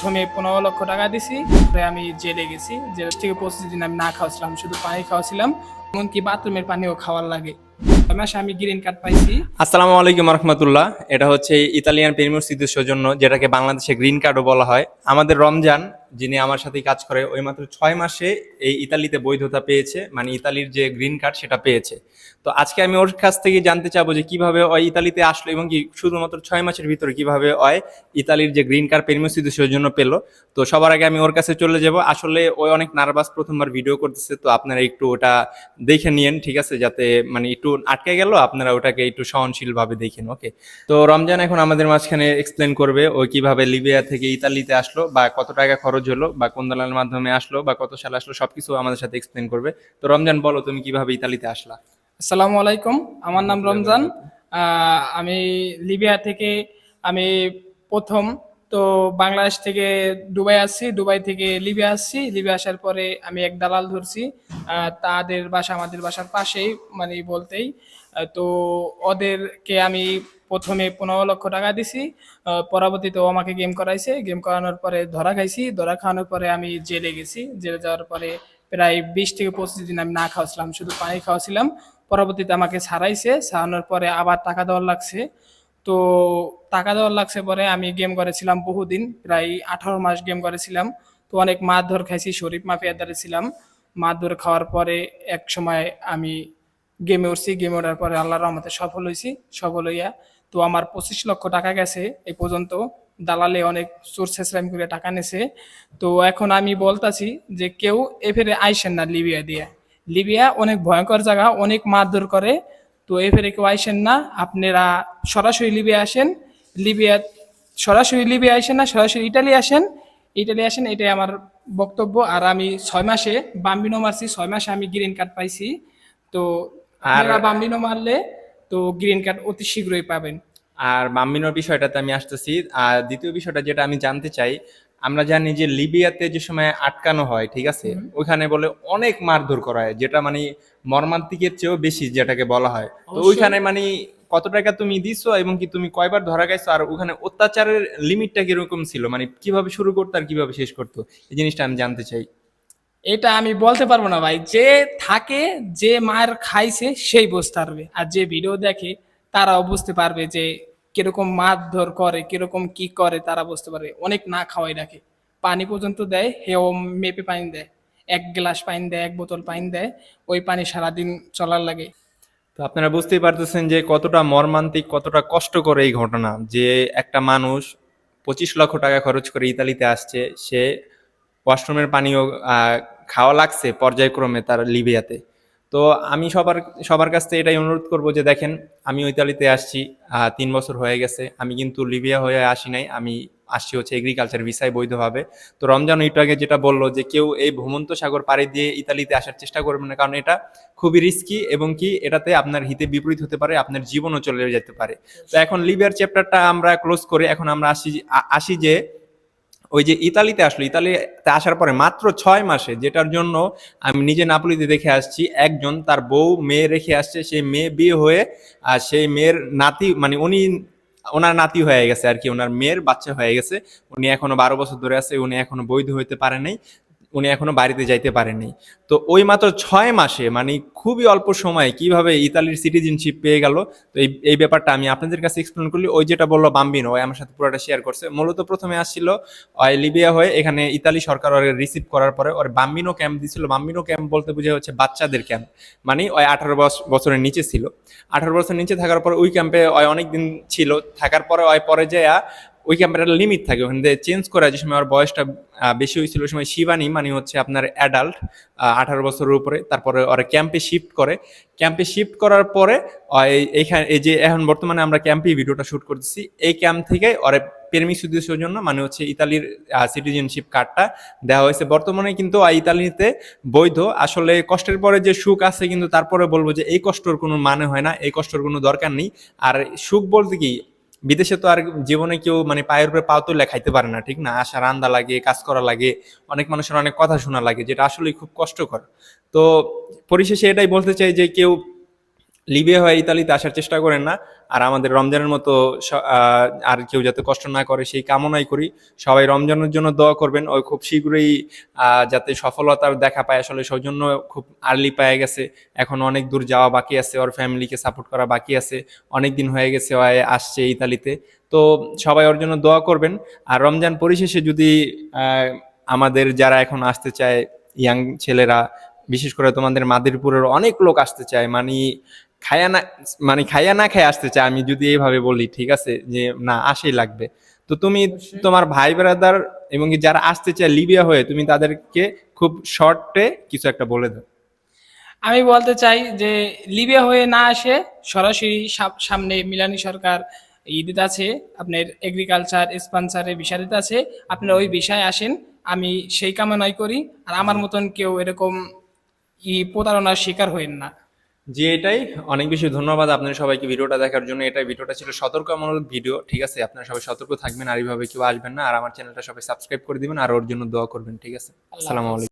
প্রথমে পনেরো লক্ষ টাকা দিছি, পরে আমি জেলে গেছি। জেল থেকে পঁচিশ দিন আমি না খাওয়াছিলাম, শুধু পানি খাওয়াছিলাম, এমনকি বাথরুমের পানিও খাওয়ার লাগে। আমি গ্রিন কার্ড পাইছি। আসসালামু আলাইকুম রহমতুল্লাহ। এটা হচ্ছে ইতালিয়ান প্রিমিয়ার সৌজন্য, যেটাকে বাংলাদেশে গ্রিন কার্ডও বলা হয়। আমাদের রমজান যিনি আমার সাথে কাজ করে, ওই মাত্র ছয় মাসে এই ইতালিতে বৈধতা পেয়েছে মানে ইতালির যে গ্রিন কার্ড সেটা পেয়েছে। তো আজকে আমি ওর কাছ থেকে জানতে চাবো যে কীভাবে ওই ইতালিতে আসলো এবং কি শুধুমাত্র ছয় মাসের ভিতরে কীভাবে ওই ইতালির যে গ্রিন কার্ড প্রিমিয়ার সিটির জন্য পেল। তো সবার আগে আমি ওর কাছে চলে যাব। আসলে ওই অনেক নার্ভাস প্রথমবার ভিডিও করতেছে, তো আপনারা একটু ওটা দেখে নিয়েন, ঠিক আছে? যাতে মানে একটু আটকে গেল, আপনারা ওটাকে একটু সহনশীল ভাবে দেখেন, ওকে? তো রমজান এখন আমাদের মাঝখানে এক্সপ্লেন করবে ও কীভাবে লিবিয়া থেকে ইতালিতে আসলো বা কত টাকা খরচ হলো বা কোন দালালের মাধ্যমে আসলো বা কত সালে আসলো সবকিছু আমাদের সাথে এক্সপ্লেন করবে। তো রমজান বলো তুমি কীভাবে ইতালিতে আসলা? আসসালামু আলাইকুম আমার নাম রমজান। আহ, আমি লিবিয়া থেকে আমি প্রথম তো বাংলাদেশ থেকে দুবাই আসছি, দুবাই থেকে লিবিয়া আসছি। লিবিয়া আসার পরে আমি এক দালাল ধরছি তাদের বাসা আমাদের বাসার পাশেই মানে বলতেই। তো ওদেরকে আমি প্রথমে পনেরো লক্ষ টাকা দিছি পরবর্তীতে ও আমাকে গেম করাইছে। গেম করানোর পরে ধরা খাইছি, ধরা খাওয়ানোর পরে আমি জেলে গেছি। জেলে যাওয়ার পরে প্রায় বিশ থেকে পঁচিশ দিন আমি না খাওয়াছিলাম, শুধু পানি খাওয়াছিলাম। পরবর্তীতে আমাকে ছাড়াইছে, ছাড়ানোর পরে আবার টাকা দেওয়ার লাগছে। তো টাকা দেওয়ার লাগছে পরে আমি গেম করেছিলাম বহুদিন, প্রায় আঠারো মাস গেম করেছিলাম। তো অনেক মারধর খাইছি, শরীফ মাফিয়া দ্বারা ছিলাম। মারধর খাওয়ার পরে এক সময় আমি গেমে উঠছি গেমে ওঠার পরে আল্লাহর রহমতে সফল হয়েছি সফল হইয়া। তো আমার পঁচিশ লক্ষ টাকা গেছে এই পর্যন্ত। দালালে অনেক চোর ছেঁচড়াম করে টাকা নেছে। তো এখন আমি বলতাছি যে কেউ এফেরে আইসেন না লিবিয়া দিয়ে। লিবিয়া অনেক ভয়ঙ্কর জায়গা, অনেক মারধর করে। তো এফেরে কেউ আইসেন না আপনারা সরাসরি লিবিয়া আসেন। লিবিয়া সরাসরি লিবিয়া আসেন না সরাসরি ইটালি আসেন। ইটালি আসেন এটাই আমার বক্তব্য। আর আমি ছয় মাসে বাম্বিনো মারছি ছয় মাসে আমি গ্রিন কার্ড পাইছি। তো আপনারা বাম্বিনো মারলে তো গ্রিন কার্ড অতি শীঘ্রই পাবেন। আর মাম্মিনোর বিষয়টাতে আমি আসতেছি। আর দ্বিতীয় বিষয়টা যেটা আমি জানতে চাই আমরা জানি যে লিবিয়াতে যে সময় আটকানো হয় ঠিক আছে? ওইখানে বলে অনেক মারধর করা হয় যেটা মানে মর্মান্তিকের চেয়েও বেশি যেটাকে বলা হয়। তো ওইখানে মানে কত টাকা তুমি দিছো এবং কি তুমি কয়বার ধরা গেছো আর ওখানে অত্যাচারের লিমিটটা কীরকম ছিল? মানে কীভাবে শুরু করতো আর কীভাবে শেষ করতো? এই জিনিসটা আমি জানতে চাই। এটা আমি বলতে পারব না ভাই। যে থাকে যে মার খাইছে সেই বুঝতে পারবে। আর যে ভিডিও দেখে তারাও বুঝতে পারবে যে কীরকম মারধর করে, কীরকম কি করে তারা বুঝতে পারবে। অনেক না খাওয়াই রাখে। পানি পর্যন্ত দেয় হেও মেপে পানি দেয়। এক গ্লাস পানি দেয়, এক বোতল পানি দেয়, ওই পানি সারাদিন চলার লাগে। তো আপনারা বুঝতেই পারতেছেন যে কতটা মর্মান্তিক, কতটা কষ্ট করে এই ঘটনা যে একটা মানুষ পঁচিশ লক্ষ টাকা খরচ করে ইতালিতে আসছে, সে ওয়াশরুমের পানিও খাওয়া লাগছে পর্যায়ক্রমে তার লিবিয়াতে। তো আমি সবার সবার কাছ থেকে এটাই অনুরোধ করব যে দেখেন, আমি ইতালিতে আসছি তিন বছর হয়ে গেছে, আমি কিন্তু লিবিয়া হয়ে আসি নাই, আমি আসছি হচ্ছে এগ্রিকালচার ভিসায় বৈধভাবে। তো রমজান একটু আগে যেটা বলল যে কেউ এই ভূমন্ত সাগর পাড়ি দিয়ে ইতালিতে আসার চেষ্টা করবে না, কারণ এটা খুবই রিস্কি এবং কি এটাতে আপনার হিতে বিপরীত হতে পারে, আপনার জীবনও চলে যেতে পারে। তো এখন লিবিয়ার চ্যাপ্টারটা আমরা ক্লোজ করে এখন আমরা আসি আসি যে ওই যে ইতালিতে আসলো, ইতালিতে আসার পরে মাত্র ছয় মাসে, যেটার জন্য আমি নিজে নাপলিতে দেখে আসছি, একজন তার বউ, মেয়ে রেখে আসছে, সেই মেয়ে বিয়ে হয়ে, আর সেই মেয়ের নাতি মানে উনি, ওনার নাতি হয়ে গেছে আর কি, ওনার মেয়ের বাচ্চা হয়ে গেছে, উনি এখনও বারো বছর ধরে আছে, উনি এখনও বৈধ হইতে পারে নাই। উনি এখনও বাড়িতে যাইতে পারেনি তো ওই মাত্র ছয় মাসে মানে খুবই অল্প সময়ে কীভাবে ইতালির সিটিজেনশিপ পেয়ে গেল, তো এই এই ব্যাপারটা আমি আপনাদের কাছে এক্সপ্লেন করলি। ওই যেটা বলল বাম্বিনো ওই আমার সাথে পুরোটা শেয়ার করছে। মূলত প্রথমে আসছিল ওই লিবিয়া হয়ে এখানে ইতালি সরকার ওর রিসিভ করার পরে ওর বাম্বিনো ক্যাম্প দিছিল। বাম্বিনো ক্যাম্প বলতে বুঝে হচ্ছে বাচ্চাদের ক্যাম্প মানে ওই আঠারো বছরের নিচে ছিল। আঠারো বছর নিচে থাকার পর ওই ক্যাম্পে ওই অনেক দিন ছিল। থাকার পরে ওই পরে যায় ওই ক্যাম্পের একটা লিমিট থাকে। ওখানে দিয়ে চেঞ্জ করা যে সময় আমার বয়সটা বেশি হয়েছিল ওই সময় শিবানী মানে হচ্ছে আপনার অ্যাডাল্ট আঠারো বছরের উপরে। তারপরে ওরা ক্যাম্পে শিফট করে। ক্যাম্পে শিফট করার পরে এইখানে, এই যে এখন বর্তমানে আমরা ক্যাম্পে ভিডিওটা শুট করতেছি, এই ক্যাম্প থেকে ওরা প্রেমিক উদ্দেশ্যের জন্য মানে হচ্ছে ইতালির সিটিজেনশিপ কার্ডটা দেওয়া হয়েছে। বর্তমানে কিন্তু ইতালিতে বৈধ। আসলে কষ্টের পরে যে সুখ আছে, কিন্তু তারপরে বলব যে এই কষ্টর কোনো মানে হয় না, এই কষ্টর কোনো দরকার নেই। আর সুখ বলতে কি বিদেশে তো আর জীবনে কেউ মানে পায়ের উপরে পাও তো লেখাইতে পারে না, ঠিক না? আসা রান্দা লাগে, কাজ করা লাগে, অনেক মানুষের অনেক কথা শোনা লাগে, যেটা আসলেই খুব কষ্টকর। তো পরিশেষে এটাই বলতে চাই যে কেউ লিবিয়া হয়ে ইতালিতে আসার চেষ্টা করেন না, আর আমাদের রমজানের মতো আর কেউ যাতে কষ্ট না করে সেই কামনাই করি। সবাই রমজানের জন্য দোয়া করবেন, ওই খুব শীঘ্রই যাতে সফলতার দেখা পায়। আসলে সৌজন্য খুব আর্লি পেয়ে গেছে, এখন অনেক দূর যাওয়া বাকি আছে, ওর ফ্যামিলিকে সাপোর্ট করা বাকি আছে, অনেক দিন হয়ে গেছে ও আসছে ইতালিতে। তো সবাই ওর জন্য দোয়া করবেন, আর রমজান পরিশেষে যদি আমাদের যারা এখন আসতে চায়, ইয়াং ছেলেরা বিশেষ করে তোমাদের মাদিরপুরের অনেক লোক আসতে চায় মানে খায়া না মানে খাইয়া না খায় আসতে চায় আমি যদি এইভাবে বলি ঠিক আছে? যে না আসেই লাগবে। তো তুমি তোমার ভাই ব্রাদার এবং যারা আসতে চায় লিবিয়া হয়ে তুমি তাদেরকে খুব শর্টে কিছু একটা বলে দাও। আমি বলতে চাই যে লিবিয়া হয়ে না আসে সরাসরি সামনে মিলানি সরকার ঈদিত আছে আপনার এগ্রিকালচার স্পন্সারের বিষয়তে আছে আপনারা ওই বিষয়ে আসেন আমি সেই কামনাই করি আর আমার মতন কেউ এরকম প্রতারণার শিকার হইন না। জি এটাই। অনেক বেশি ধন্যবাদ আপনার সবাইকে ভিডিওটা দেখার জন্য। এটা ভিডিওটা ছিল সতর্কমূলক ভিডিও ঠিক আছে? আপনারা সবাই সতর্ক থাকবেন আর এইভাবে কেউ আসবেন না। আর আমার চ্যানেলটা সবাই সাবস্ক্রাইব করে দিবেন আর ওর জন্য দোয়া করবেন ঠিক আছে? আসসালামু আলাইকুম।